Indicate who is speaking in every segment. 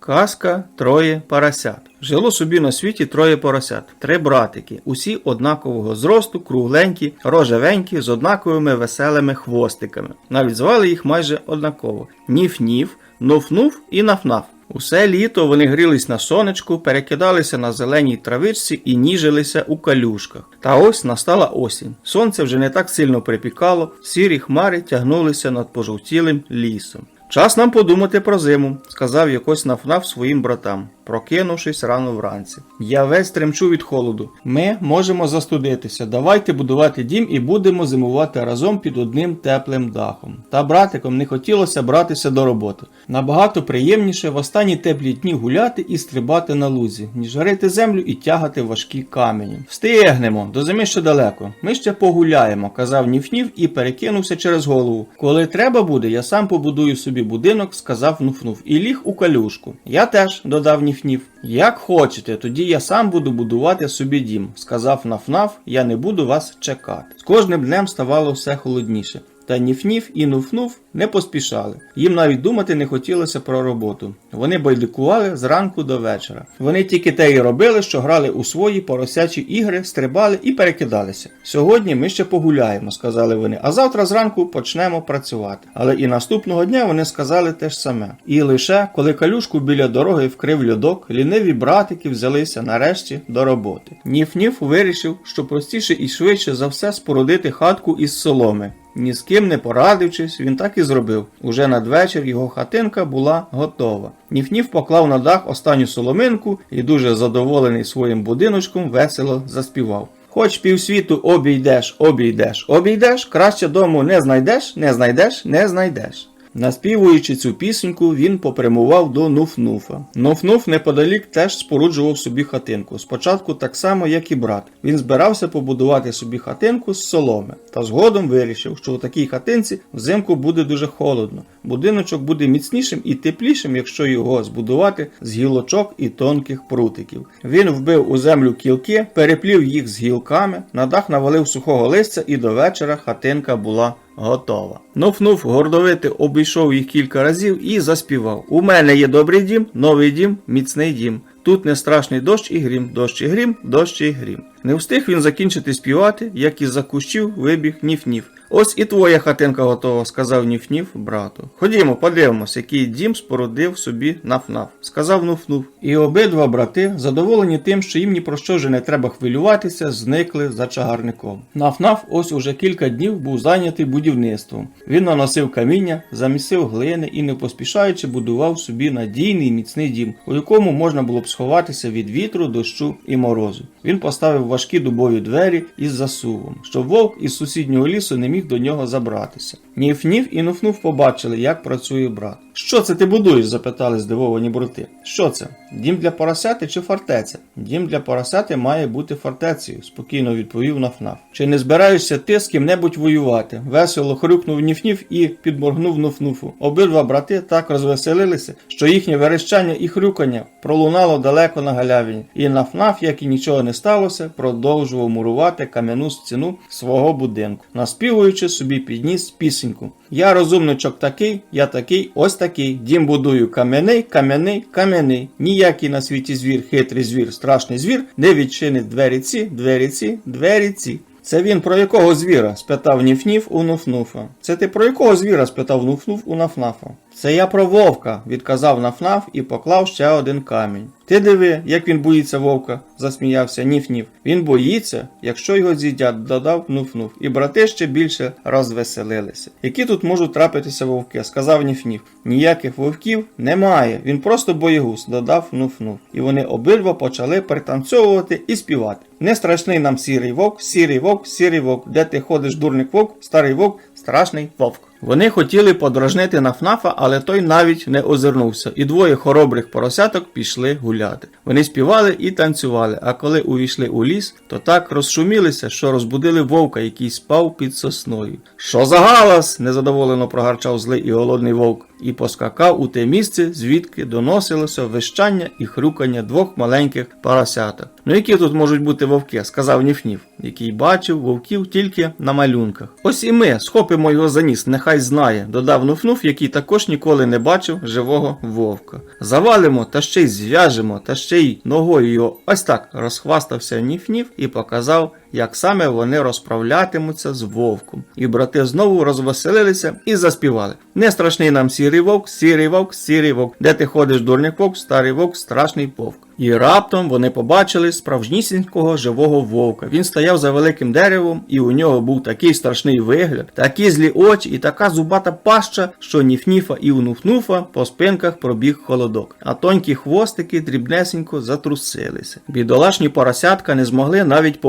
Speaker 1: Казка троє поросят. Жило собі на світі троє поросят, три братики, усі однакового зросту, кругленькі, рожевенькі, з однаковими веселими хвостиками. Навіть звали їх майже однаково: Ніф-ніф, Нуф-нуф і Наф-наф. Усе літо вони грілись на сонечку, перекидалися на зеленій травичці і ніжилися у калюшках. Та ось настала осінь. Сонце вже не так сильно припікало, сірі хмари тягнулися над пожовтілим лісом. Час нам подумати про зиму, сказав якось нафнаф своїм братам, прокинувшись рано вранці. Я весь тремчу від холоду. Ми можемо застудитися. Давайте будувати дім і будемо зимувати разом під одним теплим дахом. Та братиком не хотілося братися до роботи. Набагато приємніше в останні теплі дні гуляти і стрибати на лузі, ніж гарити землю і тягати важкі камені. Встигнемо, до зими ще далеко. Ми ще погуляємо, казав Ніф-Ніф і перекинувся через голову. Коли треба буде, я сам побудую собі будинок, сказав Нуф-Нуф, і ліг у калюшку. Я теж, додав Ніф-Ніф. Як хочете, тоді я сам буду будувати собі дім, сказав Наф-Наф, я не буду вас чекати. З кожним днем ставало все холодніше. Та Ніф-Ніф і Нуф-Нуф не поспішали. Їм навіть думати не хотілося про роботу. Вони байдикували зранку до вечора. Вони тільки те й робили, що грали у свої поросячі ігри, стрибали і перекидалися. Сьогодні ми ще погуляємо, сказали вони, а завтра зранку почнемо працювати. Але і наступного дня вони сказали те ж саме. І лише коли калюшку біля дороги вкрив льодок, ліниві братики взялися нарешті до роботи. Ніф-Ніф вирішив, що простіше і швидше за все спорудити хатку із соломи. Ні з ким не порадившись, він так і зробив. Уже надвечір його хатинка була готова. Ніф-Ніф поклав на дах останню соломинку і дуже задоволений своїм будиночком весело заспівав. Хоч півсвіту обійдеш, обійдеш, обійдеш, краще дому не знайдеш, не знайдеш, не знайдеш. Наспівуючи цю пісеньку, він попрямував до Нуф-Нуфа. Нуф-Нуф неподалік теж споруджував собі хатинку. Спочатку так само, як і брат. Він збирався побудувати собі хатинку з соломи, та згодом вирішив, що у такій хатинці взимку буде дуже холодно. Будиночок буде міцнішим і теплішим, якщо його збудувати з гілочок і тонких прутиків. Він вбив у землю кілки, переплів їх з гілками, на дах навалив сухого листя, і до вечора хатинка була готова. Нуф-нуф гордовити обійшов їх кілька разів і заспівав: У мене є добрий дім, новий дім, міцний дім. Тут не страшний дощ і грім, дощ і грім, дощ і грім. Не встиг він закінчити співати, як із за кущів вибіг Ніф-Ніф. Ось і твоя хатинка готова, сказав Ніф-Ніф брату. Ходімо, подивимось, який дім спорудив собі Наф-Наф, сказав Нуф-Нуф. І обидва брати, задоволені тим, що їм ні про що вже не треба хвилюватися, зникли за чагарником. Наф-Наф ось уже кілька днів був зайнятий будівництвом. Він наносив каміння, замісив глини і, не поспішаючи, будував собі надійний міцний дім, у якому можна було б сховатися від вітру, дощу і морозу. Він поставив важкі дубові двері із засувом, щоб вовк із сусіднього лісу не міг до нього забратися. Ніф-ніф і нуф-нуф побачили, як працює брат. Що це ти будуєш? запитали здивовані брати. Що це? Дім для поросяти чи фортеця? Дім для поросяти має бути фортецею, спокійно відповів Нафнаф. Чи не збираєшся ти з ким-небудь воювати? Весело хрюкнув Ніф-Ніф і підморгнув Нуф-Нуфу. Обидва брати так розвеселилися, що їхнє верещання і хрюкання пролунало далеко на галявині, і Нафнаф, як і нічого не сталося, продовжував мурувати кам'яну стіну свого будинку, наспівуючи собі підніс пісеньку. Я розумничок такий, я такий, ось такий. Дім будую кам'яний, кам'яний, кам'яний. Ніякий на світі звір, хитрий звір, страшний звір, не відчинить двері ці, двері ці, двері ці. Це він про якого звіра? спитав Ніф-Ніф у Нуф-Нуфа. Це ти про якого звіра? спитав Нуф-Нуф у Нафнафа. Це я про вовка, відказав Нафнаф і поклав ще один камінь. Ти диви, як він боїться вовка, засміявся Ніф-Ніф. Він боїться, якщо його з'їдять, додав Нуф-Нуф. І брати ще більше розвеселилися. Які тут можуть трапитися вовки? сказав Ніф-Ніф. Ніяких вовків немає. Він просто боєгус, додав Нуф-Нуф. І вони обидва почали пританцьовувати і співати. Не страшний нам сірий вовк, сірий вовк, сірий вовк. Де ти ходиш, дурник вовк, старий вовк, страшний вовк. Вони хотіли подражнити Нафнафа, але той навіть не озирнувся, і двоє хоробрих поросяток пішли гуляти. Вони співали і танцювали, а коли увійшли у ліс, то так розшумілися, що розбудили вовка, який спав під сосною. Що за галас? незадоволено прогарчав злий і голодний вовк, і поскакав у те місце, звідки доносилося вищання і хрюкання двох маленьких поросяток. Ну які тут можуть бути вовки? сказав Ніф-Ніф, який бачив вовків тільки на малюнках. Ось і ми схопимо його за ніс, нехай нехай знає, додав Нуфнуф, який також ніколи не бачив живого вовка. Завалимо та ще й зв'яжемо, та ще й ногою його ось так розхвастався Ніф-Ніф і показав, як саме вони розправлятимуться з вовком. І брати знову розвеселилися і заспівали. Не страшний нам сірий вовк, сірий вовк, сірий вовк. Де ти ходиш, дурник вовк, старий вовк, страшний вовк. І раптом вони побачили справжнісінького живого вовка. Він стояв за великим деревом, і у нього був такий страшний вигляд, такі злі очі і така зубата паща, що ніфніфа і унуфнуфа по спинках пробіг холодок, а тонькі хвостики дрібнесенько затрусилися. Бідолашні поросятка не змогли навіть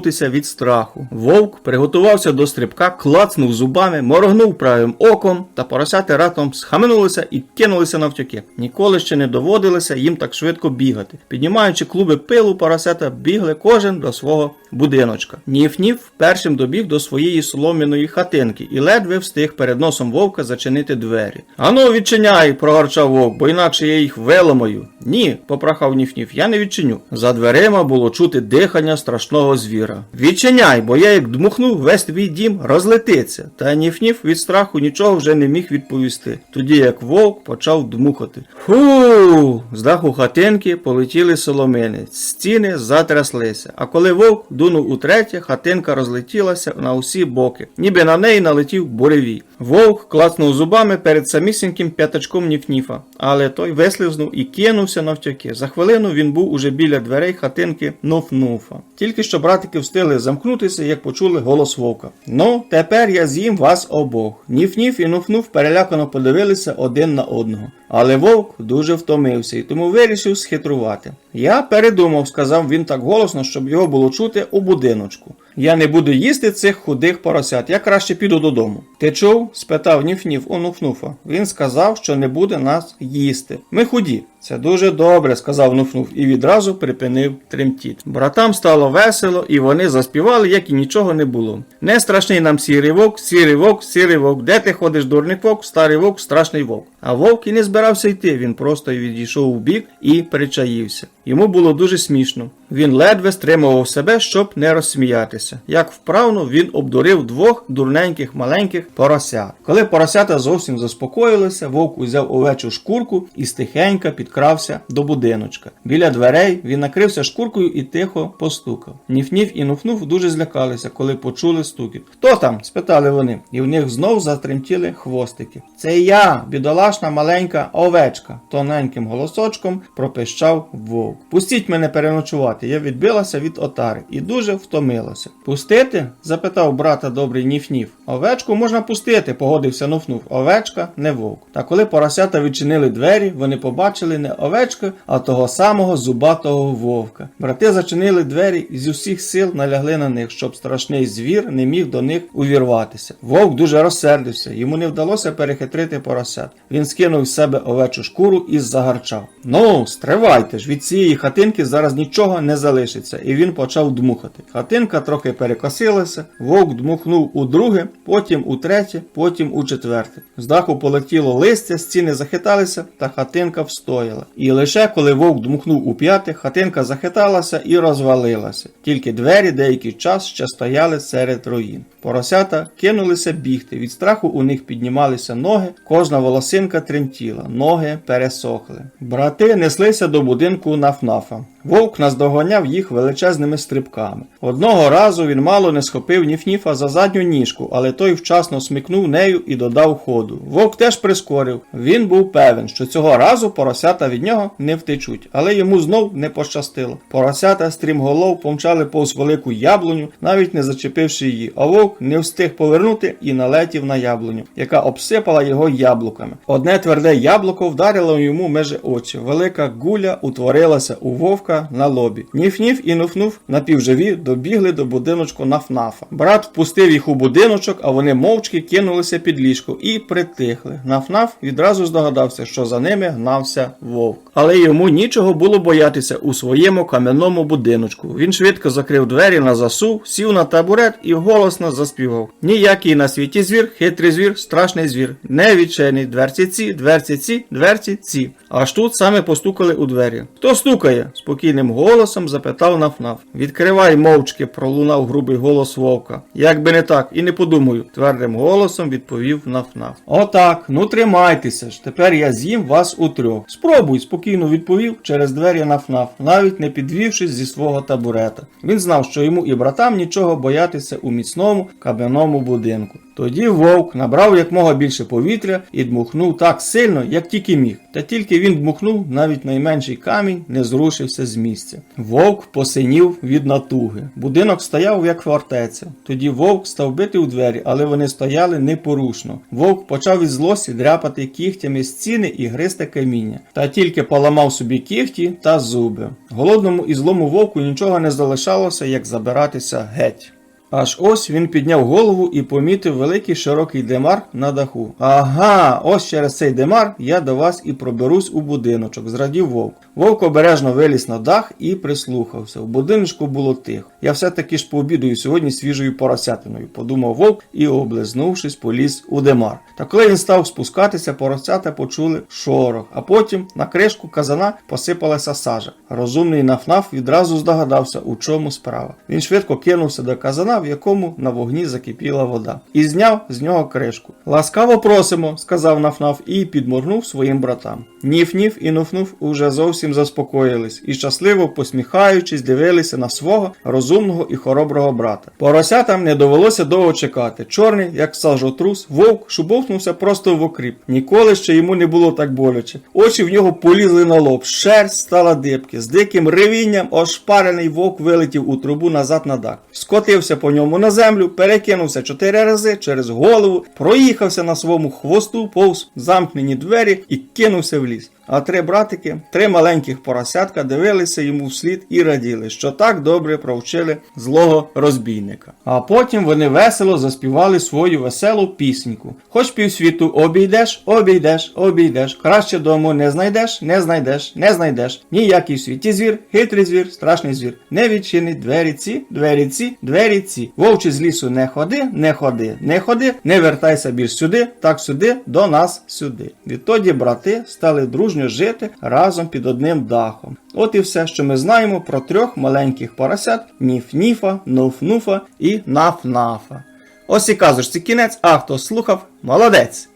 Speaker 1: поворухнутися від страху. Вовк приготувався до стрибка, клацнув зубами, моргнув правим оком, та поросяти ратом схаменулися і кинулися навтюки. Ніколи ще не доводилося їм так швидко бігати. Піднімаючи клуби пилу, поросята бігли кожен до свого будиночка. Ніф-ніф першим добіг до своєї солом'яної хатинки і ледве встиг перед носом вовка зачинити двері. Ану, відчиняй, прогорчав вовк, бо інакше я їх виламаю. Ні, попрохав Ніф-ніф, я не відчиню. За дверима було чути дихання страшного звіра. Відчиняй, бо я як дмухну, весь твій дім розлетиться. Та Ніф-ніф від страху нічого вже не міг відповісти. Тоді як вовк почав дмухати. Фу! З даху хатинки полетіли соломини, стіни затряслися. А коли вовк дунув утретє, хатинка розлетілася на усі боки, ніби на неї налетів буревій. Вовк клацнув зубами перед самісіньким п'ятачком Ніф-Ніфа, але той вислизнув і кинувся навтьоки. За хвилину він був уже біля дверей хатинки Нуф-Нуфа. Тільки що братики встигли замкнутися, як почули голос вовка. Ну, тепер я з'їм вас обох. Ніф-Ніф і Нуф-Нуф перелякано подивилися один на одного. Але вовк дуже втомився і тому вирішив схитрувати. Я передумав, сказав він так голосно, щоб його було чути у будиночку. Я не буду їсти цих худих поросят, я краще піду додому. Ти чув? спитав Ніф-Ніф у Нуфнуфа. Він сказав, що не буде нас їсти. Ми худі. Це дуже добре, сказав Нуфнуф і відразу припинив тремтіт. Братам стало весело, і вони заспівали, як і нічого не було. Не страшний нам сірий вовк, сірий вовк, сірий вовк. Де ти ходиш, дурник вовк, старий вовк, страшний вовк. А вовк і не збирався йти, він просто відійшов у бік і причаївся. Йому було дуже смішно. Він ледве стримував себе, щоб не розсміятися. Як вправно він обдурив двох дурненьких маленьких поросят. Коли поросята зовсім заспокоїлися, вовк узяв овечу шкурку і стихенька підкрався до будиночка. Біля дверей він накрився шкуркою і тихо постукав. Ніф-ніф і нуфнув дуже злякалися, коли почули стукіт. Хто там? спитали вони, і в них знов затремтіли хвостики. Це я, бідолашна маленька овечка, тоненьким голосочком пропищав вовк. Пустіть мене переночувати. Я відбилася від отари і дуже втомилася. Пустити? запитав брата добрий Ніф-Ніф. Овечку можна пустити, погодився Нуфнув. Овечка не вовк. Та коли поросята відчинили двері, вони побачили не овечку, а того самого зубатого вовка. Брати зачинили двері і з усіх сил налягли на них, щоб страшний звір не міг до них увірватися. Вовк дуже розсердився, йому не вдалося перехитрити поросят. Він скинув з себе овечу шкуру і загарчав. Ну, стривайте ж, від цієї хатинки зараз нічого не залишиться, і він почав дмухати. Хатинка трохи перекосилася, вовк дмухнув у друге, потім у третє, потім у четверте. З даху полетіло листя, стіни захиталися, та хатинка встояла. І лише коли вовк дмухнув у п'яти, хатинка захиталася і розвалилася. Тільки двері деякий час ще стояли серед руїн. Поросята кинулися бігти. Від страху у них піднімалися ноги, кожна волосинка тремтіла, ноги пересохли. Брати неслися до будинку Нафнафа. Вовк наздоганяв їх величезними стрибками. Одного разу він мало не схопив Ніфніфа за задню ніжку, але той вчасно смикнув нею і додав ходу. Вовк теж прискорив. Він був певен, що цього разу поросята від нього не втечуть, але йому знов не пощастило. Поросята стрімголов помчали повз велику яблуню, навіть не зачепивши її, а вовк не встиг повернути і налетів на яблуню, яка обсипала його яблуками. Одне тверде яблуко вдарило йому межі очі. Велика гуля утворилася у вовка на лобі. Ніф-ніф і нуфнув напівживі добігли до будиночку Нафнафа. Брат впустив їх у будиночок, а вони мовчки кинулися під ліжко і притихли. Нафнаф відразу здогадався, що за ними гнався вовк. Але йому нічого було боятися у своєму кам'яному будиночку. Він швидко закрив двері на засув, сів на табурет і голосно заспівав. Ніякий на світі звір, хитрий звір, страшний звір. Не відчайний. Дверці ці, дверці ці, дверці ці. Аж тут саме постукали у двері. Хто стукає? спокійно спокійним голосом запитав Нафнаф. Відкривай мовчки, пролунав грубий голос вовка. Як би не так, і не подумаю, твердим голосом відповів Нафнаф. Отак, ну тримайтеся ж, тепер я з'їм вас у трьох. Спробуй, спокійно відповів через двері Нафнаф, навіть не підвівшись зі свого табурета. Він знав, що йому і братам нічого боятися у міцному кам'яному будинку. Тоді вовк набрав якмога більше повітря і дмухнув так сильно, як тільки міг. Та тільки він дмухнув, навіть найменший камінь не зрушився з місця. Вовк посинів від натуги. Будинок стояв як фортеця. Тоді вовк став бити у двері, але вони стояли непорушно. Вовк почав із злості дряпати кігтями стіни і гризти каміння. Та тільки поламав собі кігті та зуби. Голодному і злому вовку нічого не залишалося, як забиратися геть. Аж ось він підняв голову і помітив великий широкий демар на даху. Ага, ось через цей демар я до вас і проберусь у будиночок, зрадів вовк. Вовк обережно виліз на дах і прислухався. В будиночку було тихо. Я все-таки ж пообідаю сьогодні свіжою поросятиною, подумав вовк і, облизнувшись, поліз у демар. Та коли він став спускатися, поросята почули шорох, а потім на кришку казана посипалася сажа. Розумний нафнаф відразу здогадався, у чому справа. Він швидко кинувся до казана, в якому на вогні закипіла вода, і зняв з нього кришку. Ласкаво просимо, сказав нафнаф і підморгнув своїм братам. Ніф-ніф і нуфнув уже зовсім заспокоїлись і щасливо посміхаючись, дивилися на свого розумного і хороброго брата. Поросятам не довелося довго чекати. Чорний, як сажотрус, вовк шубовтнувся просто в окріп. Ніколи ще йому не було так боляче. Очі в нього полізли на лоб, шерсть стала дибки. З диким ревінням ошпарений вовк вилетів у трубу назад на дах. Скотився по ньому на землю, перекинувся чотири рази через голову, проїхався на своєму хвосту повз замкнені двері і кинувся в ліс. А три братики, три маленьких поросятка дивилися йому вслід і раділи, що так добре провчили злого розбійника. А потім вони весело заспівали свою веселу пісеньку. Хоч півсвіту обійдеш, обійдеш, обійдеш. Краще дому не знайдеш, не знайдеш, не знайдеш. Ніякий в світі звір, хитрий звір, страшний звір. Не відчинить двері ці, двері ці, двері ці. Вовче з лісу не ходи, не ходи, не ходи, не вертайся більш сюди, так сюди, до нас сюди. Відтоді брати стали дружньо жити разом під одним дахом. От і все, що ми знаємо про трьох маленьких поросят Ніф-Ніфа, Нуф-Нуфа і Наф-Нафа. Ось і казочці кінець, а хто слухав, молодець!